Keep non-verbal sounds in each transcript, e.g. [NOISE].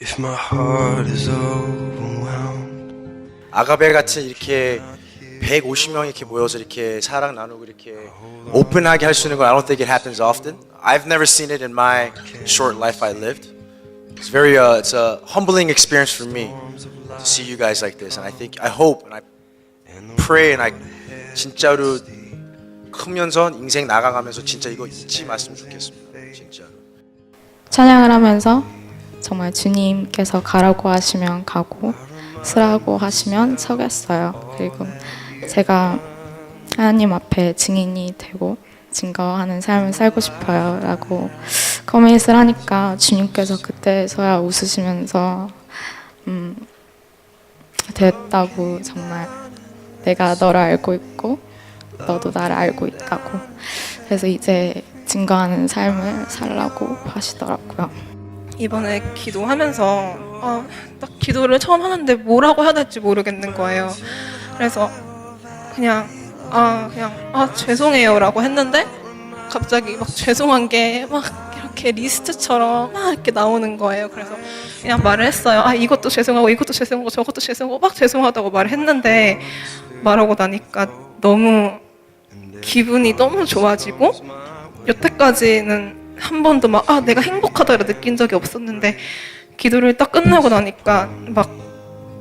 If my heart is overwhelmed, 아가벨 같은 이렇게 150명 이렇게 모여서 이렇게 사랑 나누고 이렇게 오픈하게 할 수 있는 건 I don't think it happens often. I've never seen it in my short life I lived. It's very uh, it's a humbling experience for me to see you guys like this, and I think I hope and I pray and I 진짜로 크면서 인생 나가가면서 진짜 이거 잊지 마셨으면 좋겠습니다. 진짜로. 찬양을 하면서 정말 주님께서 가라고 하시면 가고 서라고 하시면 서겠어요. 그리고 제가 하나님 앞에 증인이 되고 증거하는 삶을 살고 싶어요. 라고 커밋을 하니까 주님께서 그때서야 웃으시면서 음, 됐다고 정말 내가 너를 알고 있고 너도 나를 알고 있다고 그래서 이제 증거하는 삶을 살라고 하시더라고요. 이번에 기도하면서 아, 딱 기도를 처음 하는데 뭐라고 해야 될지 모르겠는 거예요. 그래서 그냥 아 그냥 아 죄송해요라고 했는데 갑자기 막 죄송한 게 막 이렇게 리스트처럼 막 이렇게 나오는 거예요. 그래서 그냥 말을 했어요. 아 이것도 죄송하고 이것도 죄송하고 저것도 죄송하고 막 죄송하다고 말을 했는데 말하고 나니까 너무 기분이 너무 좋아지고 여태까지는 한 번도 막 아 내가 행복하다를 느낀 적이 없었는데 기도를 딱 끝나고 나니까 막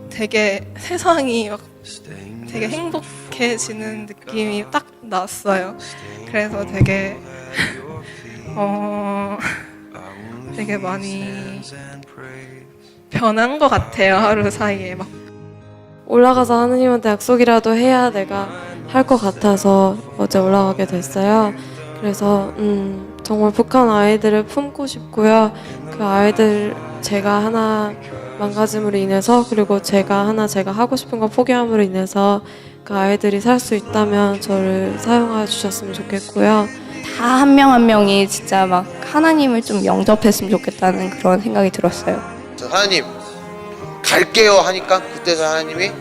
되게 세상이 막 되게 행복해지는 느낌이 딱 났어요. 그래서 되게 [LAUGHS] 어 [LAUGHS] 되게 많이 변한 것 같아요 하루 사이에 막 올라가서 하느님한테 약속이라도 해야 내가 할 것 같아서 어제 올라가게 됐어요. 그래서 음, 정말 북한 아이들을 품고 싶고요. 그 아이들 제가 하나 망가짐으로 인해서 그리고 제가 하나 제가 하고 싶은 거 포기함으로 인해서 그 아이들이 살 수 있다면 저를 사용하여 주셨으면 좋겠고요. 다 한 명 한 명이 진짜 막 하나님을 좀 영접했으면 좋겠다는 그런 생각이 들었어요. 저 하나님 갈게요 하니까 그때서 하나님이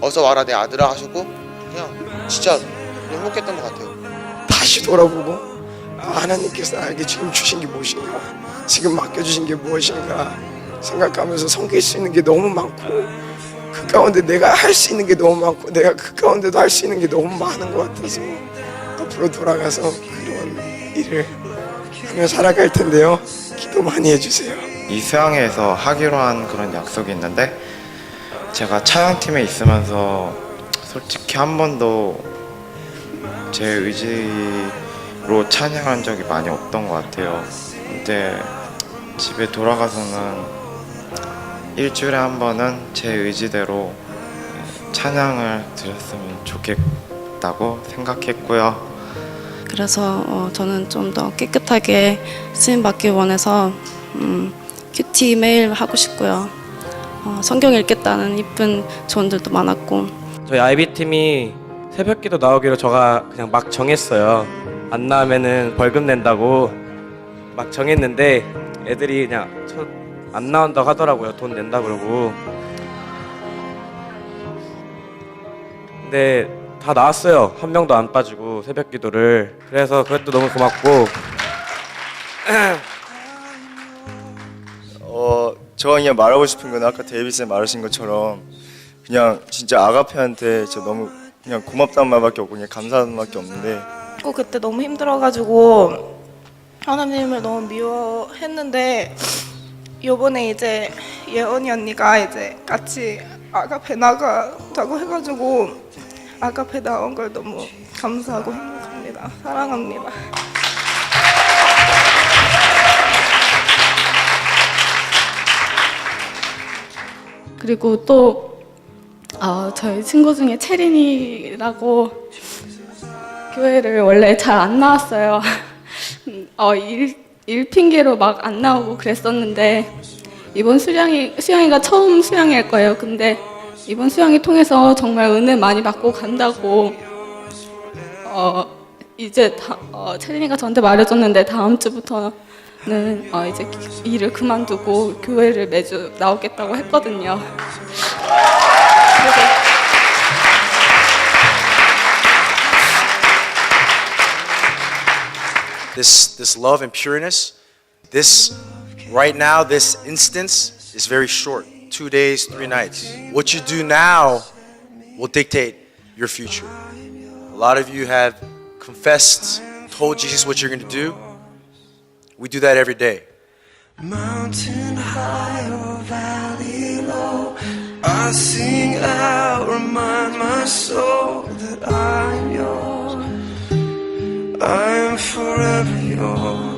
어서 와라 내 아들아 하셨고 그냥 진짜 행복했던 것 같아요. 다시 돌아보고 아, 하나님께서 나에게 지금 주신 게 무엇인가 지금 맡겨주신 게 무엇인가 생각하면서 섬길 수 있는 게 너무 많고 그 가운데 내가 할 수 있는 게 너무 많고 내가 그 가운데도 할 수 있는 게 너무 많은 것 같아서 앞으로 돌아가서 그런 일을 하며 살아갈 텐데요. 기도 많이 해주세요. 이 수양회에서 하기로 한 그런 약속이 있는데 제가 찬양팀에 있으면서 솔직히 한 번도 제 의지로 찬양한 적이 많이 없던 것 같아요. 근데 집에 돌아가서는 일주일에 한 번은 제 의지대로 찬양을 드렸으면 좋겠다고 생각했고요. 그래서 어, 저는 좀 더 깨끗하게 쓰임 받기 원해서 음, 큐티 매일 하고 싶고요. 어, 성경 읽겠다는 이쁜 조언들도 많았고 저희 아이비 팀이 새벽기도 나오기로 저가 그냥 막 정했어요. 안 나오면은 벌금 낸다고 막 정했는데 애들이 그냥 첫, 안 나온다고 하더라고요. 돈 낸다 그러고. 근데 다 나왔어요. 한 명도 안 빠지고 새벽 기도를. 그래서 그것도 너무 고맙고 [CLEARS THROAT] 어, 제가 그냥 말하고 싶은 건 아까 데이비스 말하신 것처럼 그냥 진짜 아가페한테 진짜 너무 그냥 고맙다는 말밖에 없고 그냥 감사하는 말밖에 없는데 고 그때 너무 힘들어가지고 하나님을 너무 미워했는데 요번에 이제 예언이 언니가 이제 같이 아가페 나가자고 해가지고 아가페 나온 걸 너무 감사하고 행복합니다. 사랑합니다. 그리고 또 어, 저희 친구 중에 체린이라고 교회를 원래 잘 안 나왔어요. [LAUGHS] 어, 일, 일 핑계로 막 안 나오고 그랬었는데 이번 수양이 수양이가 처음 수양일 거예요. 근데 이번 수양이 통해서 정말 은혜 많이 받고 간다고 어, 이제 다, 어, 체린이가 저한테 말해줬는데 다음 주부터는 어, 이제 기- 일을 그만두고 교회를 매주 나오겠다고 했거든요. This, this love and pureness, this right now, this instance is very short two days, three nights. What you do now will dictate your future. A lot of you have confessed, told Jesus what you're going to do. We do that every day. Mountain high or valley. I sing out, remind my soul that I'm yours. I am forever yours.